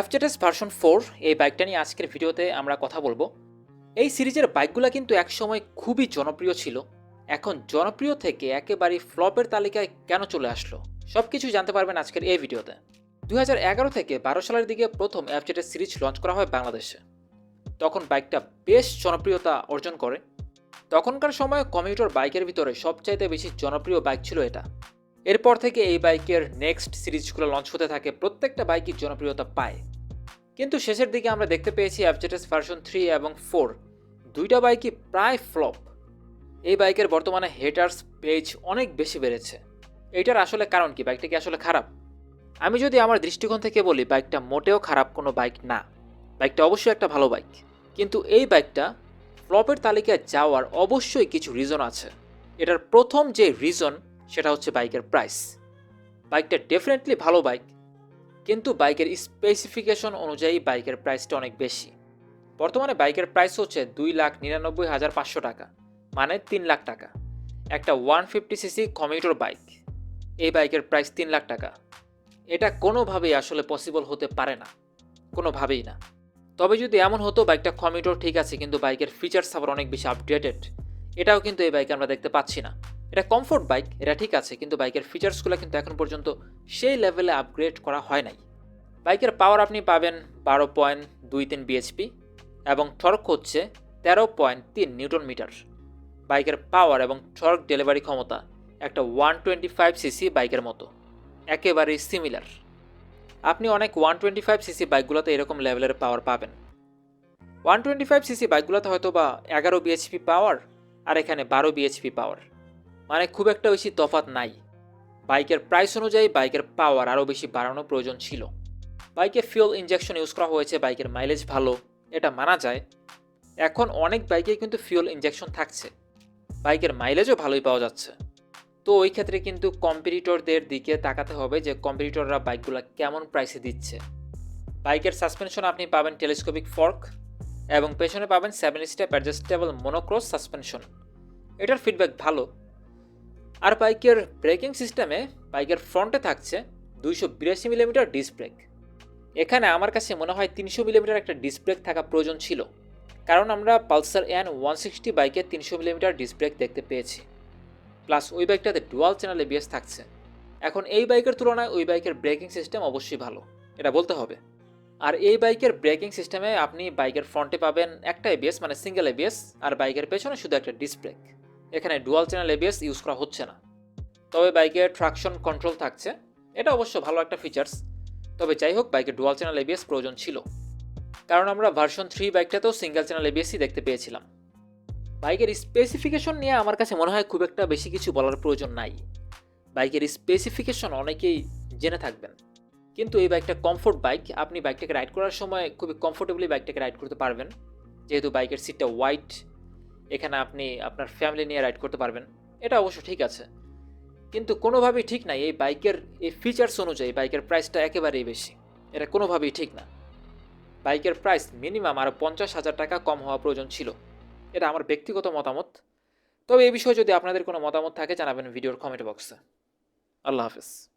FZS version four এই বাইকটা নিয়ে আজকের ভিডিওতে আমরা কথা বলব। এই সিরিজের বাইকগুলো কিন্তু একসময় খুবই জনপ্রিয় ছিল। এখন জনপ্রিয় থেকে একেবারে ফ্লপের তালিকায় কেন চলে আসলো? সব কিছু জানতে পারবেন আজকের এই ভিডিওতে। দুই হাজার এগারো থেকে বারো সালের দিকে প্রথম এফজেডএস সিরিজ লঞ্চ করা হয় বাংলাদেশে। তখন বাইকটা বেশ জনপ্রিয়তা অর্জন করে। তখনকার সময় কমিউটার বাইকের ভিতরে সবচাইতে বেশি জনপ্রিয় বাইক ছিল এটা। এরপর থেকে এই বাইকের নেক্সট সিরিজগুলো লঞ্চ হতে থাকে, প্রত্যেকটা বাইকই জনপ্রিয়তা পায়। কিন্তু শেষের দিকে আমরা দেখতে পেয়েছি অ্যাপজেটাস ভার্সন থ্রি এবং ফোর দুইটা বাইকই প্রায় ফ্লপ এই বাইকের বর্তমানে হেটার্স পেজ অনেক বেশি বেড়েছে। এইটার আসলে কারণ কি? বাইকটা কি আসলে খারাপ? আমি যদি আমার দৃষ্টিকোণ থেকে বলি, বাইকটা মোটেও খারাপ কোনো বাইক না। বাইকটা অবশ্যই একটা ভালো বাইক। কিন্তু এই বাইকটা ফ্লপের তালিকায় যাওয়ার অবশ্যই কিছু রিজন আছে। এটার প্রথম যে রিজন সেটা হচ্ছে বাইকের প্রাইস বাইকটা ডেফিনেটলি ভালো বাইক কিন্তু বাইকের স্পেসিফিকেশন অনুযায়ী বাইকের প্রাইসটা অনেক বেশি। বর্তমানে বাইকের প্রাইস হচ্ছে দুই লাখ নিরানব্বই হাজার পাঁচশো টাকা মানে তিন লাখ টাকা। একটা one fifty CC commuter bike এই বাইকের প্রাইস তিন লাখ টাকা। এটা কোনোভাবেই আসলে পসিবল হতে পারে না, কোনোভাবেই না। তবে যদি এমন হতো বাইকটা কমিউটার ঠিক আছে, কিন্তু বাইকের ফিচার্স আবার অনেক বেশি আপডেটেড এটাও কিন্তু এই বাইকে আমরা দেখতে পাচ্ছি না। এটা কমফোর্ট বাইক এটা ঠিক আছে, কিন্তু বাইকের ফিচার্সগুলো কিন্তু এখন পর্যন্ত সেই লেভেলে আপগ্রেড করা হয় নাই। বাইকের পাওয়ার আপনি পাবেন বারো পয়েন্ট দুই তিন বিএইচপি এবং টর্ক হচ্ছে তেরো পয়েন্ট তিন নিউটন মিটার বাইকের পাওয়ার এবং টর্ক ডেলিভারি ক্ষমতা একটা ওয়ান টোয়েন্টি ফাইভ সিসি বাইকের মতো, একেবারেই সিমিলার আপনি অনেক ওয়ান টোয়েন্টি ফাইভ সিসি বাইকগুলোতে এরকম লেভেলের পাওয়ার পাবেন। ওয়ান টোয়েন্টি ফাইভ সিসি বাইকগুলোতে হয়তো বা এগারো বিএইচপি পাওয়ার আর এখানে বারো বিএইচপি পাওয়ার মানে খুব একটা বেশি তফাত নাই। বাইকের প্রাইস অনুযায়ী বাইকের পাওয়ার আরও বেশি বাড়ানো প্রয়োজন ছিল। বাইকে ফিউল ইঞ্জেকশন ইউজ করা হয়েছে, বাইকের মাইলেজ ভালো, এটা মানা যায়। এখন অনেক বাইকে কিন্তু ফিউল ইঞ্জেকশন থাকছে। বাইকের মাইলেজও ভালোই পাওয়া যাচ্ছে। তো ওই ক্ষেত্রে কিন্তু কম্পিটিটরদের দিকে তাকাতে হবে যে কম্পিটিটররা বাইকগুলো কেমন প্রাইসে দিচ্ছে। বাইকের সাসপেনশন আপনি পাবেন টেলিস্কোপিক ফর্ক এবং পেছনে পাবেন seven step adjustable monocross suspension এটার ফিডব্যাক ভালো। আর বাইকের ব্রেকিং সিস্টেমে বাইকের ফ্রন্টে থাকছে দুইশো বিরাশি মিলিমিটার ডিস্ক ব্রেক। এখানে আমার কাছে মনে হয় তিনশো মিলিমিটার একটা ডিস্ক ব্রেক থাকা প্রয়োজন ছিল, কারণ আমরা পালসার এন ওয়ান সিক্সটি বাইকে তিনশো মিলিমিটার ডিস্ক ব্রেক দেখতে পেয়েছি। প্লাস ওই বাইকটাতে ডুয়াল চ্যানেল এবিএস থাকছে। এখন এই বাইকের তুলনায় ওই বাইকের ব্রেকিং সিস্টেম অবশ্যই ভালো, এটা বলতে হবে। আর এই বাইকের ব্রেকিং সিস্টেমে আপনি বাইকের ফ্রন্টে পাবেন একটা এবিএস মানে সিঙ্গেল এবিএস আর বাইকের পেছনে শুধু একটা ডিস্ক ব্রেক। এখানে ডুয়াল চ্যানেল এবিএস ইউজ করা হচ্ছে না। তবে বাইকের ট্রাকশন কন্ট্রোল থাকছে। এটা অবশ্য ভালো একটা ফিচার্স তবে যাই হোক বাইকের ডুয়াল চ্যানেল এবিএস প্রয়োজন ছিল। কারণ আমরা ভার্সন থ্রি বাইকটাতেও সিঙ্গেল চ্যানেল এবিএসই দেখতে পেয়েছিলাম। বাইকের স্পেসিফিকেশন নিয়ে আমার কাছে মনে হয় খুব একটা বেশি কিছু বলার প্রয়োজন নাই। বাইকের স্পেসিফিকেশন অনেকেই জেনে থাকবেন। কিন্তু এই বাইকটা কমফোর্ট বাইক আপনি বাইকটাকে রাইড করার সময় খুবই কমফোর্টেবলি বাইকটাকে রাইড করতে পারবেন। যেহেতু বাইকের সিটটা হোয়াইট এখানে আপনি আপনার ফ্যামিলি নিয়ে রাইড করতে পারবেন। এটা অবশ্য ঠিক আছে। কিন্তু কোনোভাবেই ঠিক নাই এই বাইকের, এই ফিচার্স অনুযায়ী বাইকের প্রাইসটা একেবারেই বেশি। এটা কোনোভাবেই ঠিক না। বাইকের প্রাইস মিনিমাম আরও পঞ্চাশ হাজার টাকা কম হওয়া প্রয়োজন ছিল। এটা আমার ব্যক্তিগত মতামত। তবে এই বিষয়ে যদি আপনাদের কোনো মতামত থাকে, জানাবেন ভিডিওর কমেন্ট বক্সে আল্লাহ হাফেজ।